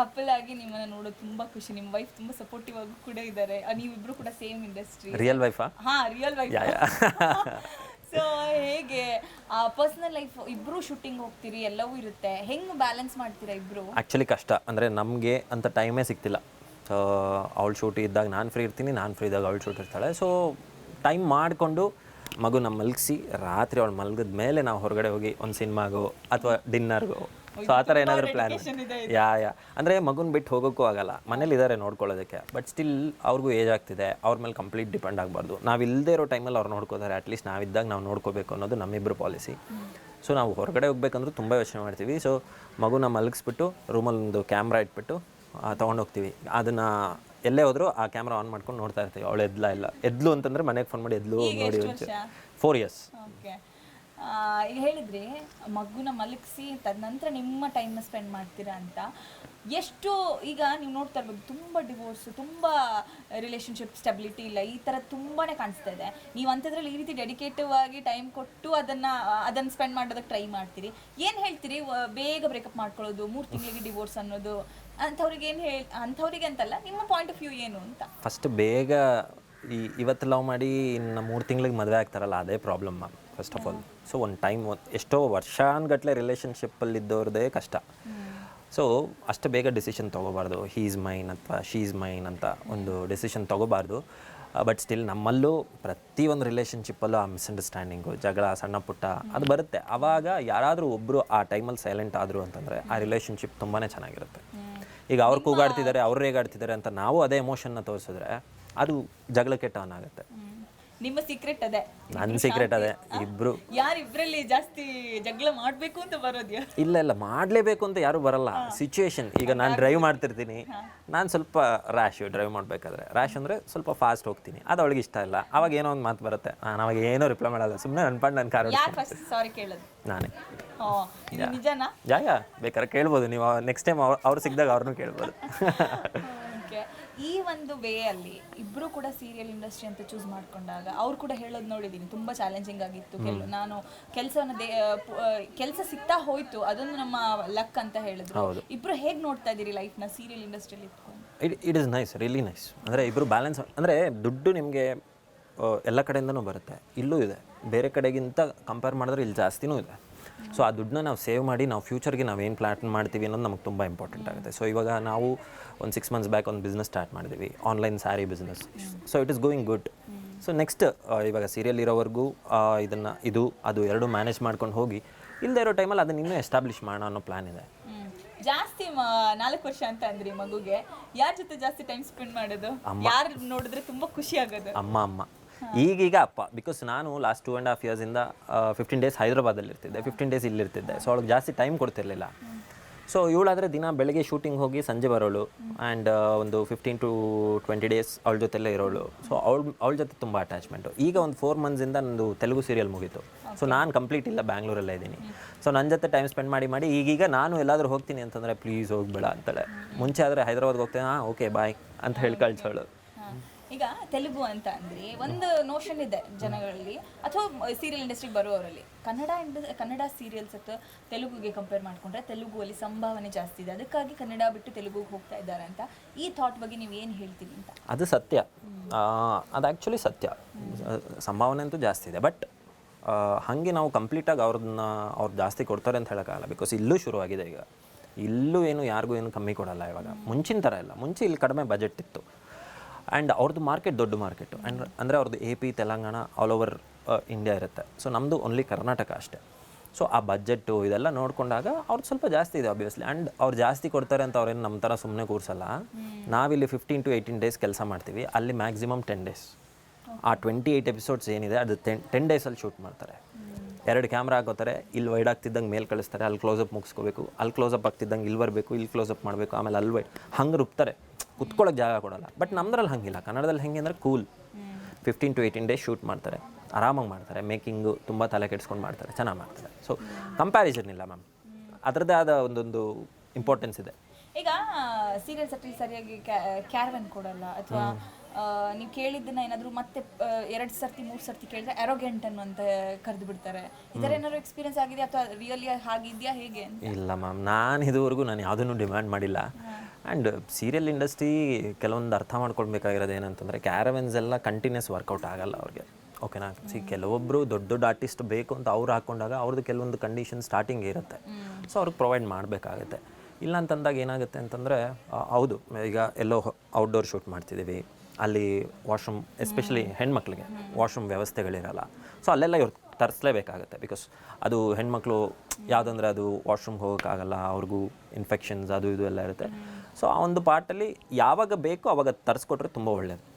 Couple ಆಗಿ ನಿಮ್ಮನ್ನ ನೋಡೋದು ತುಂಬಾ ಖುಷಿ. ನಿಮ್ಮ ವೈಫ್ ತುಂಬಾ ಸಪೋರ್ಟಿವ್ ಆಗಿ ಕೂಡ ಇದ್ದಾರೆ ನೀವಿಬ್ರು ಕೂಡ ಸೇಮ್ ಇಂಡಸ್ಟ್ರಿ ರಿಯಲ್ ವೈಫಾ ಹಾ ರಿಯಲ್ ವೈಫ್ ಸೊ ಹೇಗೆ? ಪರ್ಸನಲ್ ಲೈಫ್ ಇಬ್ರು ಶೂಟಿಂಗ್ ಹೋಗ್ತೀರಿ ಎಲ್ಲವೂ ಇರುತ್ತೆ. ಹೆಂಗ್ ಬ್ಯಾಲೆನ್ಸ್ ಮಾಡ್ತೀರಾ ಇಬ್ರು? ಆ್ಯಕ್ಚುಲಿ ಕಷ್ಟ. ಅಂದರೆ ನಮಗೆ ಅಂತ ಟೈಮೇ ಸಿಗ್ತಿಲ್ಲ. ಸೊ ಅವಳು ಶೂಟ್ ಇದ್ದಾಗ ನಾನು ಫ್ರೀ ಇರ್ತೀನಿ ನಾನು ಫ್ರೀ ಇದ್ದಾಗ ಅವಳು ಶೂಟ್ ಇರ್ತಾಳೆ. ಸೊ ಟೈಮ್ ಮಾಡಿಕೊಂಡು ಮಗುನ ಮಲಗಿಸಿ ರಾತ್ರಿ ಅವಳು ಮಲಗಿದ ಮೇಲೆ ನಾವು ಹೊರಗಡೆ ಹೋಗಿ ಒಂದು ಸಿನಿಮಾಗೋ ಅಥವಾ ಡಿನ್ನರ್ಗೋ ಸೊ ಆ ಥರ ಏನಾದರೂ ಪ್ಲ್ಯಾನ್ ಯಾ ಯಾ. ಅಂದರೆ ಮಗುನ ಬಿಟ್ಟು ಹೋಗೋಕ್ಕೂ ಆಗಲ್ಲ. ಮನೇಲಿ ಇದ್ದಾರೆ ನೋಡ್ಕೊಳ್ಳೋದಕ್ಕೆ. ಬಟ್ ಸ್ಟಿಲ್ ಅವ್ರಿಗೂ ಏಜ್ ಆಗ್ತಿದೆ. ಅವ್ರ ಮೇಲೆ ಕಂಪ್ಲೀಟ್ ಡಿಪೆಂಡ್ ಆಗಬಾರ್ದು. ನಾವು ಇಲ್ಲದೆ ಇರೋ ಟೈಮಲ್ಲಿ ಅವ್ರು ನೋಡ್ಕೋತಾರೆ. ಅಟ್ಲೀಸ್ಟ್ ನಾವಿದ್ದಾಗ ನಾವು ನೋಡ್ಕೋಬೇಕು ಅನ್ನೋದು ನಮ್ಮಿಬ್ಬರು ಪಾಲಿಸಿ ಸೊ ನಾವು ಹೊರಗಡೆ ಹೋಗ್ಬೇಕಂದ್ರೂ ತುಂಬ ಯೋಚನೆ ಮಾಡ್ತೀವಿ. ಸೊ ಮಗುನ ಮಲಗಿಸ್ಬಿಟ್ಟು ರೂಮಲ್ಲಿ ಒಂದು ಕ್ಯಾಮ್ರಾ ಇಟ್ಬಿಟ್ಟು ತೊಗೊಂಡೋಗ್ತೀವಿ. ಅದನ್ನು ಎಲ್ಲೇ ಹೋದರೂ ಆ ಕ್ಯಾಮ್ರಾ ಆನ್ ಮಾಡ್ಕೊಂಡು ನೋಡ್ತಾ ಇರ್ತೀವಿ. ಅವಳು ಎದ್ಲ ಇಲ್ಲ. ಎದ್ಲು ಅಂತಂದರೆ ಮನೆಗೆ ಫೋನ್ ಮಾಡಿ ಎದ್ಲು ನೋಡಿ ಫೋರ್ ಇಯರ್ಸ್ ಹೇಳಿದ್ರಿ ಮಗುನ ಮಲಗಿಸಿ ತದನಂತರ ನಿಮ್ಮ ಟೈಮ್ ಸ್ಪೆಂಡ್ ಮಾಡ್ತೀರಾ ಅಂತ. ಎಷ್ಟು ಈಗ ನೀವು ನೋಡ್ತಾ ಇರ್ಬೋದು, ತುಂಬ ಡಿವೋರ್ಸ್ ತುಂಬ ರಿಲೇಶನ್ಶಿಪ್ ಸ್ಟೆಬಿಲಿಟಿ ಇಲ್ಲ, ಈ ಥರ ತುಂಬಾ ಕಾಣಿಸ್ತಾ ಇದೆ. ನೀವು ಅಂಥದ್ರಲ್ಲಿ ಈ ರೀತಿ ಡೆಡಿಕೇಟಿವ್ ಆಗಿ ಟೈಮ್ ಕೊಟ್ಟು ಅದನ್ನು ಅದನ್ನು ಸ್ಪೆಂಡ್ ಮಾಡೋದಕ್ಕೆ ಟ್ರೈ ಮಾಡ್ತೀರಿ. ಏನು ಹೇಳ್ತೀರಿ? ಬೇಗ ಬ್ರೇಕಪ್ ಮಾಡ್ಕೊಳ್ಳೋದು, ಮೂರು ತಿಂಗಳಿಗೆ ಡಿವೋರ್ಸ್ ಅನ್ನೋದು, ಅಂಥವ್ರಿಗೆ ಏನು ಹೇಳಿ, ಅಂಥವ್ರಿಗೆ ಅಂತಲ್ಲ, ನಿಮ್ಮ ಪಾಯಿಂಟ್ ಆಫ್ ವ್ಯೂ ಏನು ಅಂತ? ಫಸ್ಟ್ ಬೇಗ ಈ, ಇವತ್ತು ಲವ್ ಮಾಡಿ ಇನ್ನು ಮೂರು ತಿಂಗಳಿಗೆ ಮದುವೆ ಆಗ್ತಾರಲ್ಲ, ಅದೇ problem ma'am first of all so ಒಂದು ಟೈಮ್ ಎಷ್ಟೋ ವರ್ಷಾನ್ಗಟ್ಲೆ ರಿಲೇಷನ್ಶಿಪ್ಪಲ್ಲಿದ್ದವ್ರದ್ದೇ ಕಷ್ಟ. ಸೊ ಅಷ್ಟು ಬೇಗ ಡಿಸಿಷನ್ ತೊಗೋಬಾರ್ದು. ಹೀಸ್ ಮೈನ್ ಅಥವಾ ಶೀಸ್ ಮೈನ್ ಅಂತ ಒಂದು ಡಿಸಿಷನ್ ತೊಗೋಬಾರ್ದು. ಬಟ್ ಸ್ಟಿಲ್ ನಮ್ಮಲ್ಲೂ ಪ್ರತಿಯೊಂದು ರಿಲೇಷನ್ಶಿಪ್ಪಲ್ಲೂ ಆ ಮಿಸ್ಅಂಡರ್ಸ್ಟ್ಯಾಂಡಿಂಗು ಜಗಳ, ಸಣ್ಣ ಪುಟ್ಟ, ಅದು ಬರುತ್ತೆ. ಆವಾಗ ಯಾರಾದರೂ ಒಬ್ಬರು ಆ ಟೈಮಲ್ಲಿ ಸೈಲೆಂಟ್ ಆದರು ಅಂತಂದರೆ ಆ ರಿಲೇಷನ್ಶಿಪ್ ತುಂಬಾ ಚೆನ್ನಾಗಿರುತ್ತೆ. ಈಗ ಅವ್ರು ಕೂಗಾಡ್ತಿದ್ದಾರೆ, ಅವ್ರು ರೇಗಾಡ್ತಿದ್ದಾರೆ ಅಂತ ನಾವು ಅದೇ ಎಮೋಷನ್ನ ತೋರಿಸಿದ್ರೆ ಅದು ಜಗಳಕ್ಕೆ ಟರ್ನ್ ಆಗುತ್ತೆ ನಿಮ್ಮ ಸೀಕ್ರೆಟ್ ಅದೇ. ನನ್ನ ಸೀಕ್ರೆಟ್ ಅದೇ ಇಬ್ರು. ಯಾರು ಇಬ್ರಲ್ಲಿ ಜಾಸ್ತಿ ಜಗಳ ಮಾಡಬೇಕು ಅಂತ ಬರೋದು ಇಲ್ಲ ಇಲ್ಲ ಮಾಡಲೇಬೇಕು ಅಂತ ಯಾರು ಬರಲ್ಲ. ಸಿಚುವೇಶನ್ ಈಗ ನಾನು ಡ್ರೈವ್ ಮಾಡ್ತಿರ್ತೀನಿ. ನಾನು ಸ್ವಲ್ಪ ರ್ಯಾಶ್ ಡ್ರೈವ್ ಮಾಡಬೇಕಾದ್ರೆ. ರ್ಯಾಶ್ ಅಂದರೆ ಸ್ವಲ್ಪ ಫಾಸ್ಟ್ ಹೋಗ್ತೀನಿ. ಅದು ಅವಳಿಗೆ ಇಷ್ಟ ಇಲ್ಲ. ಅವಾಗ ಏನೋ ಒಂದು ಮಾತು ಬರುತ್ತೆ. ನಾನು ಅವಾಗ ಏನೋ ರಿಪ್ಲೈ ಮಾಡಲ್ಲ. ಸುಮ್ಮನೆ ಅನ್ಪಂಡು ನನ್ನ ಕಾರ್ ಯಾರು ಫಸ್ಟ್ ಸಾರಿ ಕೇಳೋದು. ನಾನೇ. ನಿಜನಾ? ಯಾ ಬೇಕಾದ್ರೆ ಕೇಳ್ಬೋದು. ನೀವು ನೆಕ್ಸ್ಟ್ ಟೈಮ್ ಅವ್ರು ಸಿಕ್ಕಿದಾಗ ಅವ್ರನ್ನೂ ಕೇಳ್ಬೋದು. ಈ ಒಂದು ವೇ ಅಲ್ಲಿ ಇಬ್ರು ಕೂಡ ಸೀರಿಯಲ್ ಇಂಡಸ್ಟ್ರಿ ಅಂತ ಚೂಸ್ ಮಾಡ್ಕೊಂಡಾಗ ಅವ್ರು ಕೂಡ ಹೇಳೋದು ನೋಡಿದ್ದೀನಿ ತುಂಬಾ ಚಾಲೆಂಜಿಂಗ್ ಆಗಿತ್ತು. ನಾನು ಕೆಲಸವನ್ನು ಕೆಲಸ ಸಿಗ್ತಾ ಹೋಯ್ತು ಅದೊಂದು ನಮ್ಮ ಲಕ್ ಅಂತ ಹೇಳಿದ್ರು. ಇಬ್ರು ಹೇಗ್ ನೋಡ್ತಾ ಇದೀರಿ ಲೈಫ್ನ ಸೀರಿಯಲ್ ಇಂಡಸ್ಟ್ರಿಯಲ್ಲಿ ಇಟ್ಕೊಂಡು? It it is nice really nice ಅಂದರೆ ಇಬ್ಬರು ಬ್ಯಾಲೆನ್ಸ್ ಅಂದರೆ ದುಡ್ಡು ನಿಮಗೆ ಎಲ್ಲ ಕಡೆಯಿಂದನೂ ಬರುತ್ತೆ. ಇಲ್ಲೂ ಇದೆ. ಬೇರೆ ಕಡೆಗಿಂತ ಕಂಪೇರ್ ಮಾಡಿದ್ರೆ ಇಲ್ಲಿ ಜಾಸ್ತಿನೂ ಇದೆ. ಸೊ ಆ ದುಡ್ಡನ್ನ ನಾವು ಸೇವ್ ಮಾಡಿ ನಾವು ಫ್ಯೂಚರ್ಗೆ ನಾವು ಏನು ಪ್ಲ್ಯಾನ್ ಮಾಡ್ತೀವಿ ಅನ್ನೋದು ನಮಗೆ ತುಂಬ ಇಂಪಾರ್ಟೆಂಟ್ ಆಗುತ್ತೆ. ಸೊ ಇವಾಗ ನಾವು ಒಂದು ಸಿಕ್ಸ್ ಮಂತ್ಸ್ ಬ್ಯಾಕ್ ಒಂದು ಬಿಸ್ನೆಸ್ ಸ್ಟಾರ್ಟ್ ಮಾಡಿದ್ವಿ. Online sari business so it is going good so next ಇವಾಗ ಸೀರಿಯಲ್ ಇರೋವರೆಗೂ ಇದನ್ನು ಇದು ಅದು ಎರಡು ಮ್ಯಾನೇಜ್ ಮಾಡ್ಕೊಂಡು ಹೋಗಿ ಇಲ್ಲದೆ ಇರೋ ಟೈಮಲ್ಲಿ ಅದನ್ನ ಇನ್ನೂ ಎಸ್ಟಾಬ್ಲಿಷ್ ಮಾಡೋ ಅನ್ನೋ ಪ್ಲ್ಯಾನ್ ಇದೆ. ಜಾಸ್ತಿ ನಾಲ್ಕು ವರ್ಷ ಅಂತ ಅಂದ್ರಿ ಮಗುಗೆ. ಯಾರ ಜೊತೆ ಜಾಸ್ತಿ ಟೈಮ್ ಸ್ಪೆಂಡ್ ಮಾಡೋದು? ಯಾರು ನೋಡಿದ್ರೆ ತುಂಬಾ ಖುಷಿ ಆಗೋದು? ಅಮ್ಮ ಅಮ್ಮ. ಈಗೀಗ ಅಪ್ಪ ಬಿಕಾಸ್ ನಾನು ಲಾಸ್ಟ್ ಟೂ ಆ್ಯಂಡ್ ಹಾಫ್ ಇಯರ್ಸಿಂದ ಫಿಫ್ಟೀನ್ ಡೇಸ್ ಹೈದ್ರಾಬಾದಲ್ಲಿ ಇರ್ತಿದ್ದೆ ಫಿಫ್ಟೀನ್ ಡೇಸ್ ಇಲ್ಲಿರ್ತಿದ್ದೆ ಸೊ ಅವಳಿಗೆ ಜಾಸ್ತಿ ಟೈಮ್ ಕೊಡ್ತಿರ್ಲಿಲ್ಲ. ಸೊ ಇವಳಾದರೆ ದಿನ ಬೆಳಗ್ಗೆ ಶೂಟಿಂಗ್ ಹೋಗಿ ಸಂಜೆ ಬರೋಳು ಆ್ಯಂಡ್ ಒಂದು ಫಿಫ್ಟೀನ್ ಟು ಟ್ವೆಂಟಿ ಡೇಸ್ ಅವಳ ಜೊತೆಲ್ಲೇ ಇರೋಳು. ಸೊ ಅವಳು ಅವಳ ಜೊತೆ ತುಂಬ ಅಟ್ಯಾಚ್ಮೆಂಟು ಈಗ ಒಂದು ಫೋರ್ ಮಂತ್ಸಿಂದ ನಂದು ತೆಲುಗು ಸೀರಿಯಲ್ ಮುಗೀತು. ಸೊ ನಾನು ಕಂಪ್ಲೀಟ್ ಇಲ್ಲ ಬ್ಯಾಂಗ್ಳೂರಲ್ಲೇ ಇದ್ದೀನಿ. ಸೊ ನನ್ನ ಜೊತೆ ಟೈಮ್ ಸ್ಪೆಂಡ್ ಮಾಡಿ ಮಾಡಿ ಈಗೀಗ ನಾನು ಎಲ್ಲಾದರೂ ಹೋಗ್ತೀನಿ ಅಂತಂದರೆ ಪ್ಲೀಸ್ ಹೋಗ್ಬೇಡ ಅಂತಾಳೆ. ಮುಂಚೆ ಆದರೆ ಹೈದ್ರಾಬಾದ್ಗೆ ಹೋಗ್ತೇನೆ ಹಾಂ ಓಕೆ ಬಾಯ್ ಅಂತ ಹೇಳಿ ಕಳ್ಸೋಳು. ಈಗ ತೆಲುಗು ಅಂತ ಅಂದ್ರೆ ಒಂದು ನೋಷನ್ ಇದೆ ಜನಗಳಲ್ಲಿ, ಅಥವಾ ಸೀರಿಯಲ್ ಇಂಡಸ್ಟ್ರಿ ಬರುವವರಲ್ಲಿ. ಕನ್ನಡ ಇಂಡ, ಕನ್ನಡ ಸೀರಿಯಲ್ಸ್ ಅಥವಾ ತೆಲುಗುಗೆ ಕಂಪೇರ್ ಮಾಡ್ಕೊಂಡ್ರೆ ತೆಲುಗುವಲ್ಲಿ ಸಂಭಾವನೆ ಜಾಸ್ತಿ ಇದೆ. ಅದಕ್ಕಾಗಿ ಕನ್ನಡ ಬಿಟ್ಟು ತೆಲುಗುಗೆ ಹೋಗ್ತಾ ಇದ್ದಾರೆ ಅಂತ. ಈ ಥಾಟ್ ಬಗ್ಗೆ ನೀವು ಏನು ಹೇಳ್ತೀರಿ ಅಂತ? ಅದು ಸತ್ಯ. ಅದು ಆ್ಯಕ್ಚುಲಿ ಸತ್ಯ. ಸಂಭಾವನೆ ಅಂತೂ ಜಾಸ್ತಿ ಇದೆ. ಬಟ್ ಹಾಗೆ ನಾವು ಕಂಪ್ಲೀಟಾಗಿ ಅವ್ರನ್ನ, ಅವ್ರು ಜಾಸ್ತಿ ಕೊಡ್ತಾರೆ ಅಂತ ಹೇಳೋಕ್ಕಾಗಲ್ಲ. ಬಿಕಾಸ್ ಇಲ್ಲೂ ಶುರುವಾಗಿದೆ ಈಗ. ಇಲ್ಲೂ ಏನು ಯಾರಿಗೂ ಏನು ಕಮ್ಮಿ ಕೊಡಲ್ಲ ಇವಾಗ. ಮುಂಚಿನ ಥರ ಇಲ್ಲ. ಮುಂಚೆ ಇಲ್ಲಿ ಕಡಿಮೆ ಬಜೆಟ್ ಇತ್ತು. ಆ್ಯಂಡ್ ಅವ್ರದ್ದು ಮಾರ್ಕೆಟ್ ದೊಡ್ಡ ಮಾರ್ಕೆಟು. ಆ್ಯಂಡ್ ಅಂದರೆ ಅವ್ರದ್ದು A P Telangana all over India ಇರುತ್ತೆ. ಸೊ ನಮ್ಮದು ಓನ್ಲಿ ಕರ್ನಾಟಕ ಅಷ್ಟೇ. ಸೊ ಆ ಬಜೆಟ್ಟು ಇದೆಲ್ಲ ನೋಡಿಕೊಂಡಾಗ ಅವ್ರದ್ದು ಸ್ವಲ್ಪ ಜಾಸ್ತಿ ಇದೆ ಆಬ್ವಿಯಸ್ಲಿ ಆ್ಯಂಡ್ ಅವ್ರು ಜಾಸ್ತಿ ಕೊಡ್ತಾರೆ ಅಂತ ಅವ್ರೇನು ನಮ್ಮ ಥರ ಸುಮ್ಮನೆ ಕೂರಿಸಲ್ಲ. ನಾವಿಲ್ಲಿ ಫಿಫ್ಟೀನ್ ಟು ಏಯ್ಟೀನ್ ಡೇಸ್ ಕೆಲಸ ಮಾಡ್ತೀವಿ. ಅಲ್ಲಿ ಮ್ಯಾಕ್ಸಿಮಮ್ ಟೆನ್ ಡೇಸ್ ಆ ಟ್ವೆಂಟಿ ಏಯ್ಟ್ ಎಪಿಸೋಡ್ಸ್ ಏನಿದೆ ಅದು ಟೆನ್ ಟೆನ್ ಡೇಸಲ್ಲಿ ಶೂಟ್ ಮಾಡ್ತಾರೆ. ಎರಡು ಕ್ಯಾಮ್ರಾ ಹಾಕೋತಾರೆ ಇಲ್ಲಿ ವೈಡ್ ಆಗ್ತಿದ್ದಂಗೆ ಮೇಲೆ ಕಳಿಸ್ತಾರೆ ಅಲ್ಲಿ ಕ್ಲೋಸಪ್ ಮುಗಿಸ್ಕೋಬೇಕು ಅಲ್ಲಿ ಕ್ಲೋಸಪ್ ಆಗ್ತಿದ್ದಂಗೆ ಇಲ್ಲಿ ಬರಬೇಕು ಇಲ್ಲಿ ಕ್ಲೋಸಪ್ ಮಾಡಬೇಕು ಆಮೇಲೆ ಅಲ್ಲಿ ವೈಡ್ ಹಂಗೆ ರುಬ್ತಾರೆ. ಕುತ್ಕೊಳ್ಳೋಕೆ ಜಾಗ ಕೊಡೋಲ್ಲ. ಬಟ್ ನಮ್ದ್ರಲ್ಲಿ ಹಂಗಿಲ್ಲ. ಕನ್ನಡದಲ್ಲಿ ಹೆಂಗೆ ಅಂದರೆ cool fifteen to eighteen days shoot ಮಾಡ್ತಾರೆ. ಆರಾಮಾಗಿ ಮಾಡ್ತಾರೆ. ಮೇಕಿಂಗು ತುಂಬ ತಲೆ ಕೆಡ್ಸ್ಕೊಂಡು ಮಾಡ್ತಾರೆ. ಚೆನ್ನಾಗಿ ಮಾಡ್ತಾರೆ. ಸೊ ಕಂಪ್ಯಾರಿಸನ್ ಇಲ್ಲ ಮ್ಯಾಮ್ ಅದರದ್ದೇ ಆದ ಒಂದೊಂದು ಇಂಪಾರ್ಟೆನ್ಸ್ ಇದೆ. ಈಗ ಸೀರಿಯಲ್ ಸೆಟಲ್ ಸರಿಯಾಗಿ ಕ್ಯಾರವನ್ ಕೊಡಲ್ಲ. ಅಥವಾ ನೀವು ಕೇಳಿದ್ದನ್ನ ಏನಾದರೂ ಮತ್ತೆ ಎರಡು ಸರ್ತಿ ಮೂರು ಸರ್ತಿ ಕೇಳಿದ್ರೆ ಅರೋಗೆಂಟ್ ಅನ್ನುವಂತ ಕರೆದು ಬಿಡ್ತಾರೆ. ಇದರ ಏನಾದ್ರು ಎಕ್ಸ್ಪೀರಿಯನ್ಸ್ ಆಗಿದೆ ಅಥವಾ ರಿಯಲಿ ಹಾಗಿದೆಯಾ ಹೇಗೆ ಅಂತ? ಇಲ್ಲ ಮ್ಯಾಮ್ ನಾನು ಇದುವರೆಗೂ ನಾನು ಯಾವುದನ್ನು ಡಿಮ್ಯಾಂಡ್ ಮಾಡಿಲ್ಲ. ಆ್ಯಂಡ್ ಸೀರಿಯಲ್ ಇಂಡಸ್ಟ್ರಿ ಕೆಲವೊಂದು ಅರ್ಥ ಮಾಡ್ಕೊಳ್ಬೇಕಾಗಿರೋದು ಏನಂತಂದರೆ ಕ್ಯಾರವೆನ್ಸ್ ಎಲ್ಲ ಕಂಟಿನ್ಯೂಸ್ ವರ್ಕೌಟ್ ಆಗಲ್ಲ ಅವ್ರಿಗೆ. ಓಕೆನಾ ಸಿ ಕೆಲವೊಬ್ಬರು ದೊಡ್ಡ ದೊಡ್ಡ ಆರ್ಟಿಸ್ಟ್ ಬೇಕು ಅಂತ ಅವ್ರು ಹಾಕೊಂಡಾಗ ಅವ್ರದ್ದು ಕೆಲವೊಂದು ಕಂಡೀಷನ್ ಸ್ಟಾರ್ಟಿಂಗ್ ಇರುತ್ತೆ. ಸೊ ಅವ್ರಿಗೆ ಪ್ರೊವೈಡ್ ಮಾಡಬೇಕಾಗುತ್ತೆ. ಇಲ್ಲ ಅಂತಂದಾಗ ಏನಾಗುತ್ತೆ ಅಂತಂದರೆ ಹೌದು ಈಗ ಎಲ್ಲೋ ಔಟ್ಡೋರ್ ಶೂಟ್ ಮಾಡ್ತಿದ್ದೀವಿ. ಅಲ್ಲಿ ವಾಶ್ರೂಮ್ ಎಸ್ಪೆಷಲಿ ಹೆಣ್ಮಕ್ಳಿಗೆ ವಾಶ್ರೂಮ್ ವ್ಯವಸ್ಥೆಗಳಿರಲ್ಲ. ಸೊ ಅಲ್ಲೆಲ್ಲ ಇವ್ರು ತರಿಸ್ಲೇಬೇಕಾಗುತ್ತೆ ಬಿಕಾಸ್ ಅದು ಹೆಣ್ಮಕ್ಳು ಯಾವುದಂದ್ರೆ ಅದು ವಾಶ್ರೂಮ್ಗೆ ಹೋಗೋಕ್ಕಾಗಲ್ಲ ಅವ್ರಿಗೂ ಇನ್ಫೆಕ್ಷನ್ಸ್ ಅದು ಇದು ಎಲ್ಲ ಇರುತ್ತೆ. ಸೊ ಆ ಒಂದು ಪಾರ್ಟಲ್ಲಿ ಯಾವಾಗ ಬೇಕೋ ಅವಾಗ ತರಿಸ್ಕೊಟ್ರೆ ತುಂಬ ಒಳ್ಳೆಯದು